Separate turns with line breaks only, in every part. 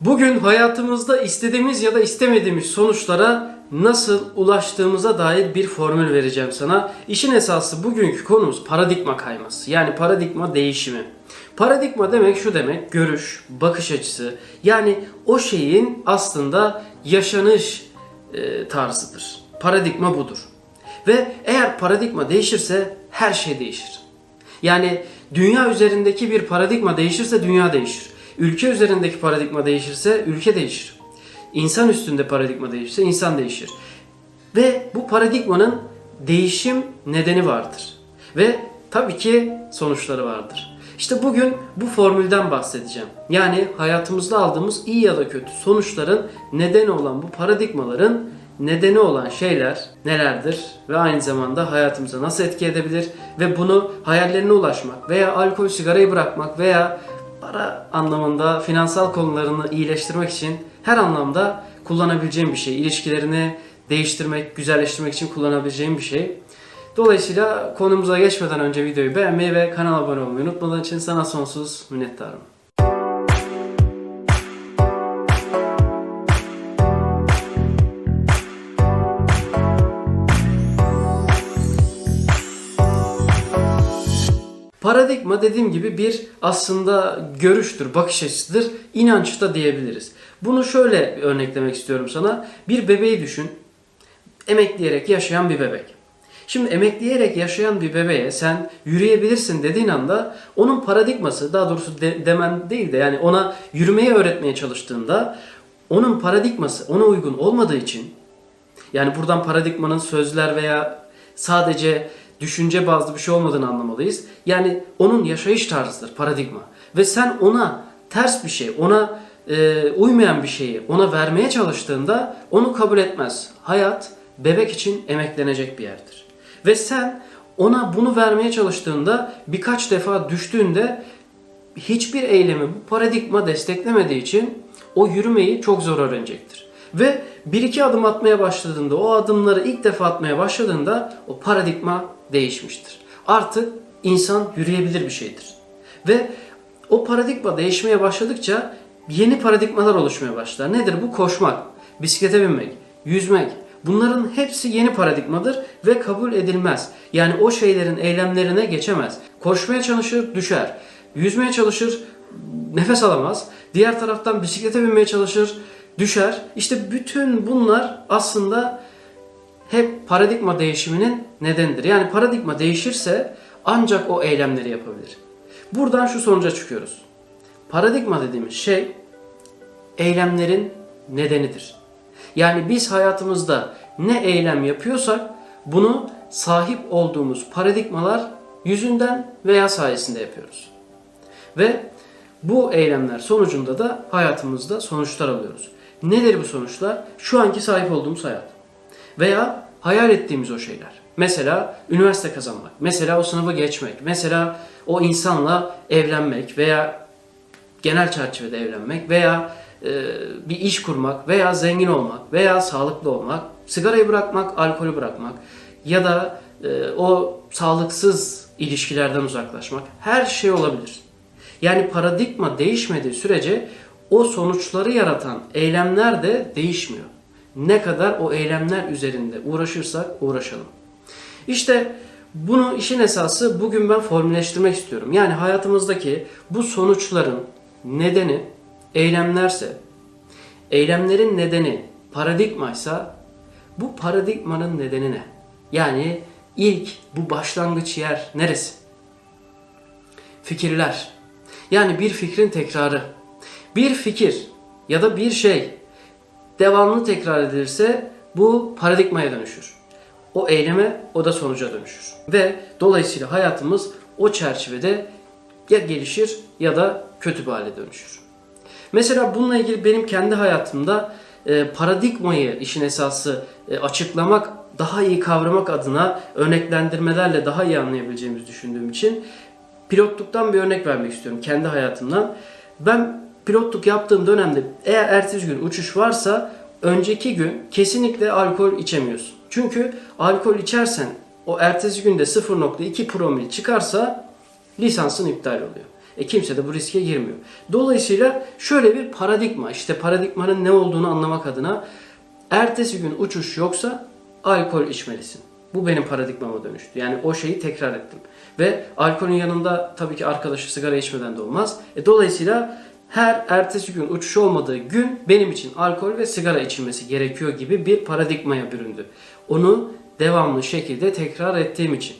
Bugün hayatımızda istediğimiz ya da istemediğimiz sonuçlara nasıl ulaştığımıza dair bir formül vereceğim sana. İşin esası bugünkü konumuz paradigma kayması. Yani paradigma değişimi. Paradigma demek şu demek, görüş, bakış açısı. Yani o şeyin aslında yaşanış e, tarzıdır. Paradigma budur. Ve eğer paradigma değişirse her şey değişir. Yani dünya üzerindeki bir paradigma değişirse dünya değişir. Ülke üzerindeki paradigma değişirse ülke değişir. İnsan üstünde paradigma değişirse insan değişir. Ve bu paradigmanın değişim nedeni vardır. Ve tabii ki sonuçları vardır. İşte bugün bu formülden bahsedeceğim. Yani hayatımızda aldığımız iyi ya da kötü sonuçların nedeni olan bu paradigmaların nedeni olan şeyler nelerdir ve aynı zamanda hayatımıza nasıl etki edebilir ve bunu hayallerine ulaşmak veya alkol sigarayı bırakmak veya para anlamında finansal konularını iyileştirmek için her anlamda kullanabileceğim bir şey. İlişkilerini değiştirmek, güzelleştirmek için kullanabileceğim bir şey. Dolayısıyla konumuza geçmeden önce videoyu beğenmeyi ve kanala abone olmayı unutmadığın için sana sonsuz minnettarım. Paradigma dediğim gibi bir aslında görüştür, bakış açısıdır, inanç da diyebiliriz. Bunu şöyle örneklemek istiyorum sana. Bir bebeği düşün. Emekleyerek yaşayan bir bebek. Şimdi emekleyerek yaşayan bir bebeğe sen yürüyebilirsin dediğin anda onun paradigması daha doğrusu de, demen değil de yani ona yürümeyi öğretmeye çalıştığında onun paradigması ona uygun olmadığı için yani buradan paradigmanın sözler veya sadece düşünce bazlı bir şey olmadığını anlamalıyız. Yani onun yaşayış tarzıdır paradigma. Ve sen ona ters bir şey, ona e, uymayan bir şeyi ona vermeye çalıştığında onu kabul etmez. Hayat bebek için emeklenecek bir yerdir. Ve sen ona bunu vermeye çalıştığında birkaç defa düştüğünde hiçbir eylemi bu paradigma desteklemediği için o yürümeyi çok zor öğrenecektir. Ve bir iki adım atmaya başladığında, o adımları ilk defa atmaya başladığında o paradigma değişmiştir. Artık insan yürüyebilir bir şeydir. Ve o paradigma değişmeye başladıkça yeni paradigmalar oluşmaya başlar. Nedir bu? Koşmak, bisiklete binmek, yüzmek. Bunların hepsi yeni paradigmadır ve kabul edilmez. Yani o şeylerin eylemlerine geçemez. Koşmaya çalışır, düşer. Yüzmeye çalışır, nefes alamaz. Diğer taraftan bisiklete binmeye çalışır, düşer. İşte bütün bunlar aslında hep paradigma değişiminin nedenidir. Yani paradigma değişirse ancak o eylemleri yapabilir. Buradan şu sonuca çıkıyoruz. Paradigma dediğimiz şey eylemlerin nedenidir. Yani biz hayatımızda ne eylem yapıyorsak bunu sahip olduğumuz paradigmalar yüzünden veya sayesinde yapıyoruz. Ve bu eylemler sonucunda da hayatımızda sonuçlar alıyoruz. Nedir bu sonuçlar? Şu anki sahip olduğumuz hayat. Veya hayal ettiğimiz o şeyler. Mesela üniversite kazanmak, mesela o sınavı geçmek, mesela o insanla evlenmek veya genel çerçevede evlenmek veya e, bir iş kurmak veya zengin olmak veya sağlıklı olmak, sigarayı bırakmak, alkolü bırakmak ya da e, o sağlıksız ilişkilerden uzaklaşmak her şey olabilir. Yani paradigma değişmediği sürece o sonuçları yaratan eylemler de değişmiyor. Ne kadar o eylemler üzerinde uğraşırsak uğraşalım. İşte bunu işin esası bugün ben formülleştirmek istiyorum. Yani hayatımızdaki bu sonuçların nedeni eylemlerse, eylemlerin nedeni paradigmaysa bu paradigmanın nedeni ne? Yani ilk bu başlangıç yer neresi? Fikirler. Yani bir fikrin tekrarı. Bir fikir ya da bir şey devamlı tekrar edilirse bu paradigmaya dönüşür. O eyleme, o da sonuca dönüşür. Ve dolayısıyla hayatımız o çerçevede ya gelişir ya da kötü bir hale dönüşür. Mesela bununla ilgili benim kendi hayatımda e, paradigmayı işin esası e, açıklamak, daha iyi kavramak adına örneklendirmelerle daha iyi anlayabileceğimizi düşündüğüm için pilotluktan bir örnek vermek istiyorum kendi hayatımdan. Ben pilotluk yaptığım dönemde eğer ertesi gün uçuş varsa önceki gün kesinlikle alkol içemiyorsun. Çünkü alkol içersen o ertesi günde 0.2 promil çıkarsa lisansın iptal oluyor. E kimse de bu riske girmiyor. Dolayısıyla şöyle bir paradigma, işte paradigmanın ne olduğunu anlamak adına ertesi gün uçuş yoksa alkol içmelisin. Bu benim paradigmama dönüştü. Yani o şeyi tekrar ettim. Ve alkolün yanında tabii ki arkadaşı sigara içmeden de olmaz. E, dolayısıyla her ertesi gün uçuş olmadığı gün benim için alkol ve sigara içilmesi gerekiyor gibi bir paradigmaya büründü. Onu devamlı şekilde tekrar ettiğim için.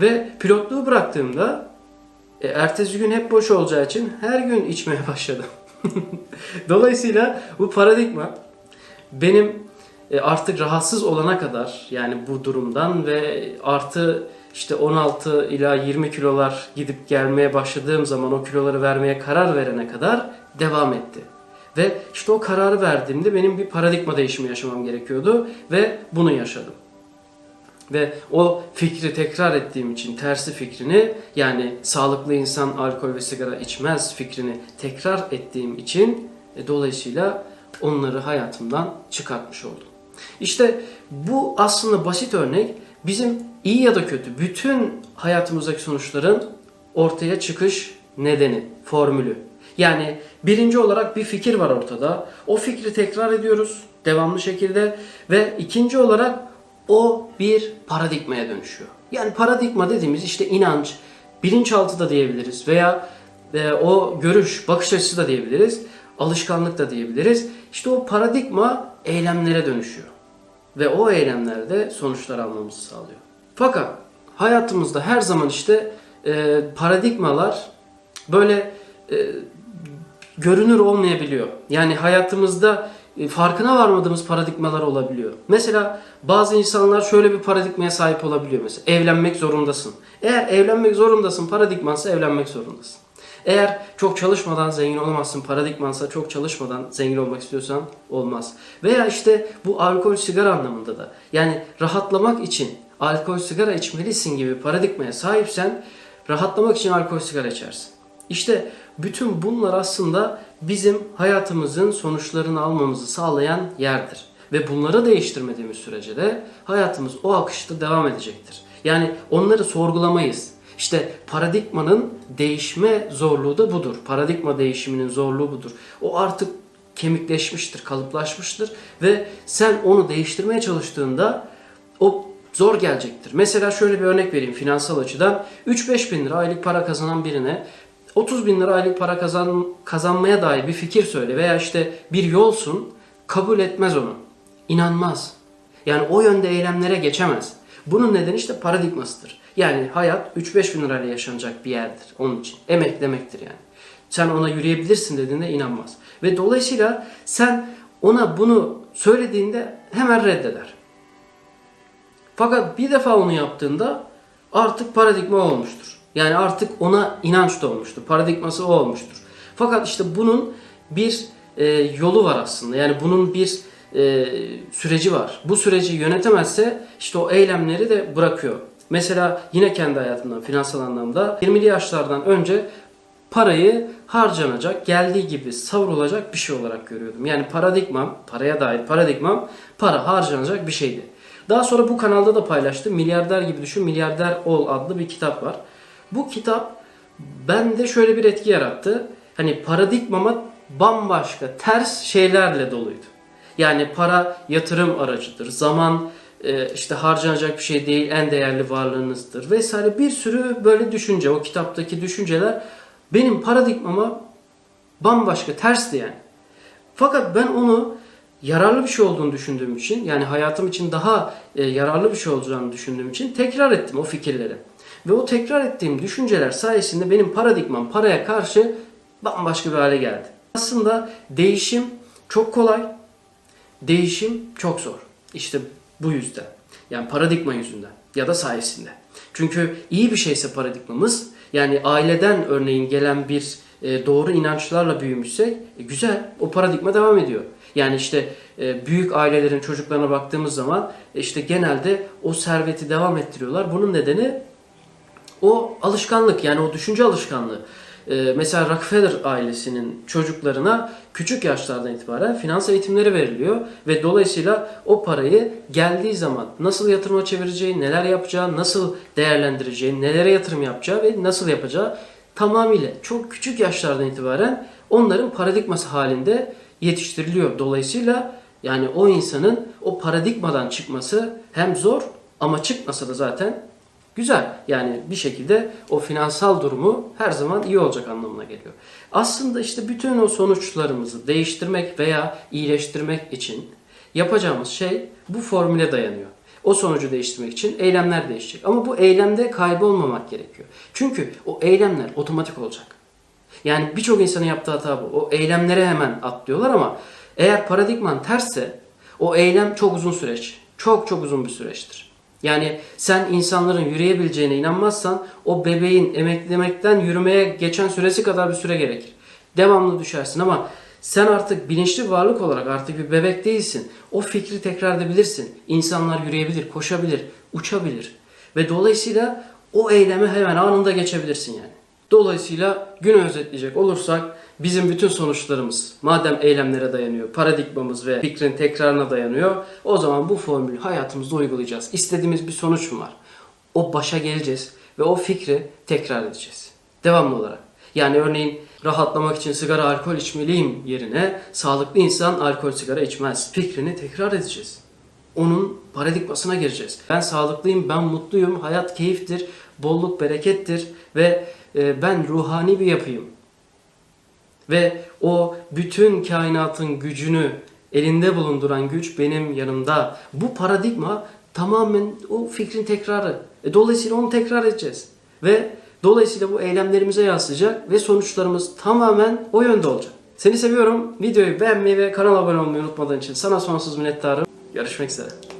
Ve pilotluğu bıraktığımda e, ertesi gün hep boş olacağı için her gün içmeye başladım. Dolayısıyla bu paradigma benim artık rahatsız olana kadar yani bu durumdan ve artı işte 16 ila 20 kilolar gidip gelmeye başladığım zaman o kiloları vermeye karar verene kadar devam etti. Ve işte o kararı verdiğimde benim bir paradigma değişimi yaşamam gerekiyordu ve bunu yaşadım. Ve o fikri tekrar ettiğim için tersi fikrini yani sağlıklı insan alkol ve sigara içmez fikrini tekrar ettiğim için e, dolayısıyla onları hayatımdan çıkartmış oldum. İşte bu aslında basit örnek bizim iyi ya da kötü bütün hayatımızdaki sonuçların ortaya çıkış nedeni, formülü. Yani birinci olarak bir fikir var ortada. O fikri tekrar ediyoruz devamlı şekilde ve ikinci olarak o bir paradigmaya dönüşüyor. Yani paradigma dediğimiz işte inanç, bilinçaltı da diyebiliriz veya e, o görüş, bakış açısı da diyebiliriz, alışkanlık da diyebiliriz. İşte o paradigma eylemlere dönüşüyor ve o eylemlerde sonuçlar almamızı sağlıyor. Fakat hayatımızda her zaman işte e, paradigmalar böyle e, görünür olmayabiliyor. Yani hayatımızda e, farkına varmadığımız paradigmalar olabiliyor. Mesela bazı insanlar şöyle bir paradigmaya sahip olabiliyor mesela. Evlenmek zorundasın. Eğer evlenmek zorundasın paradigmansa evlenmek zorundasın. Eğer çok çalışmadan zengin olamazsın paradigmansa çok çalışmadan zengin olmak istiyorsan olmaz. Veya işte bu alkol sigara anlamında da yani rahatlamak için alkol sigara içmelisin gibi paradigmaya sahipsen rahatlamak için alkol sigara içersin. İşte bütün bunlar aslında bizim hayatımızın sonuçlarını almamızı sağlayan yerdir. Ve bunları değiştirmediğimiz sürece de hayatımız o akışta devam edecektir. Yani onları sorgulamayız. İşte paradigmanın değişme zorluğu da budur. Paradigma değişiminin zorluğu budur. O artık kemikleşmiştir, kalıplaşmıştır ve sen onu değiştirmeye çalıştığında o zor gelecektir. Mesela şöyle bir örnek vereyim finansal açıdan. 3-5 bin lira aylık para kazanan birine 30 bin lira aylık para kazan, kazanmaya dair bir fikir söyle veya işte bir yolsun kabul etmez onu. İnanmaz. Yani o yönde eylemlere geçemez. Bunun nedeni işte paradigmasıdır. Yani hayat 3-5 bin lirayla yaşanacak bir yerdir onun için. Emek demektir yani. Sen ona yürüyebilirsin dediğinde inanmaz. Ve dolayısıyla sen ona bunu söylediğinde hemen reddeder. Fakat bir defa onu yaptığında artık paradigma olmuştur. Yani artık ona inanç da olmuştur. Paradigması o olmuştur. Fakat işte bunun bir e, yolu var aslında. Yani bunun bir e, süreci var. Bu süreci yönetemezse işte o eylemleri de bırakıyor. Mesela yine kendi hayatımdan, finansal anlamda 20'li yaşlardan önce parayı harcanacak, geldiği gibi savrulacak bir şey olarak görüyordum. Yani paradigmam, paraya dair paradigmam para harcanacak bir şeydi. Daha sonra bu kanalda da paylaştım. Milyarder gibi düşün, Milyarder Ol adlı bir kitap var. Bu kitap bende şöyle bir etki yarattı. Hani paradigmama bambaşka ters şeylerle doluydu. Yani para yatırım aracıdır. Zaman işte harcanacak bir şey değil, en değerli varlığınızdır vesaire bir sürü böyle düşünce, o kitaptaki düşünceler benim paradigmama bambaşka, tersti yani. Fakat ben onu yararlı bir şey olduğunu düşündüğüm için, yani hayatım için daha e, yararlı bir şey olacağını düşündüğüm için tekrar ettim o fikirleri. Ve o tekrar ettiğim düşünceler sayesinde benim paradigmam paraya karşı bambaşka bir hale geldi. Aslında değişim çok kolay, değişim çok zor. İşte bu yüzden. Yani paradigma yüzünden ya da sayesinde. Çünkü iyi bir şeyse paradigmamız yani aileden örneğin gelen bir e, doğru inançlarla büyümüşsek e, güzel o paradigma devam ediyor. Yani işte e, büyük ailelerin çocuklarına baktığımız zaman işte genelde o serveti devam ettiriyorlar. Bunun nedeni o alışkanlık yani o düşünce alışkanlığı. Ee, mesela Rockefeller ailesinin çocuklarına küçük yaşlardan itibaren finans eğitimleri veriliyor ve dolayısıyla o parayı geldiği zaman nasıl yatırıma çevireceği, neler yapacağı, nasıl değerlendireceği, nelere yatırım yapacağı ve nasıl yapacağı tamamıyla çok küçük yaşlardan itibaren onların paradigması halinde yetiştiriliyor. Dolayısıyla yani o insanın o paradigmadan çıkması hem zor ama çıkmasa da zaten güzel. Yani bir şekilde o finansal durumu her zaman iyi olacak anlamına geliyor. Aslında işte bütün o sonuçlarımızı değiştirmek veya iyileştirmek için yapacağımız şey bu formüle dayanıyor. O sonucu değiştirmek için eylemler değişecek. Ama bu eylemde kaybolmamak gerekiyor. Çünkü o eylemler otomatik olacak. Yani birçok insanın yaptığı hata bu. O eylemlere hemen atlıyorlar ama eğer paradigman tersse o eylem çok uzun süreç. Çok çok uzun bir süreçtir. Yani sen insanların yürüyebileceğine inanmazsan o bebeğin emeklemekten yürümeye geçen süresi kadar bir süre gerekir. Devamlı düşersin ama sen artık bilinçli varlık olarak artık bir bebek değilsin. O fikri tekrar edebilirsin. İnsanlar yürüyebilir, koşabilir, uçabilir. Ve dolayısıyla o eyleme hemen anında geçebilirsin yani. Dolayısıyla günü özetleyecek olursak bizim bütün sonuçlarımız madem eylemlere dayanıyor, paradigmamız ve fikrin tekrarına dayanıyor o zaman bu formülü hayatımızda uygulayacağız. İstediğimiz bir sonuç mu var? O başa geleceğiz ve o fikri tekrar edeceğiz. Devamlı olarak. Yani örneğin rahatlamak için sigara alkol içmeliyim yerine sağlıklı insan alkol sigara içmez. Fikrini tekrar edeceğiz. Onun paradigmasına gireceğiz. Ben sağlıklıyım, ben mutluyum, hayat keyiftir, bolluk berekettir ve e, ben ruhani bir yapıyım. Ve o bütün kainatın gücünü elinde bulunduran güç benim yanımda. Bu paradigma tamamen o fikrin tekrarı. E, dolayısıyla onu tekrar edeceğiz. Ve dolayısıyla bu eylemlerimize yansıyacak ve sonuçlarımız tamamen o yönde olacak. Seni seviyorum. Videoyu beğenmeyi ve kanala abone olmayı unutmadığın için sana sonsuz minnettarım. Görüşmek üzere.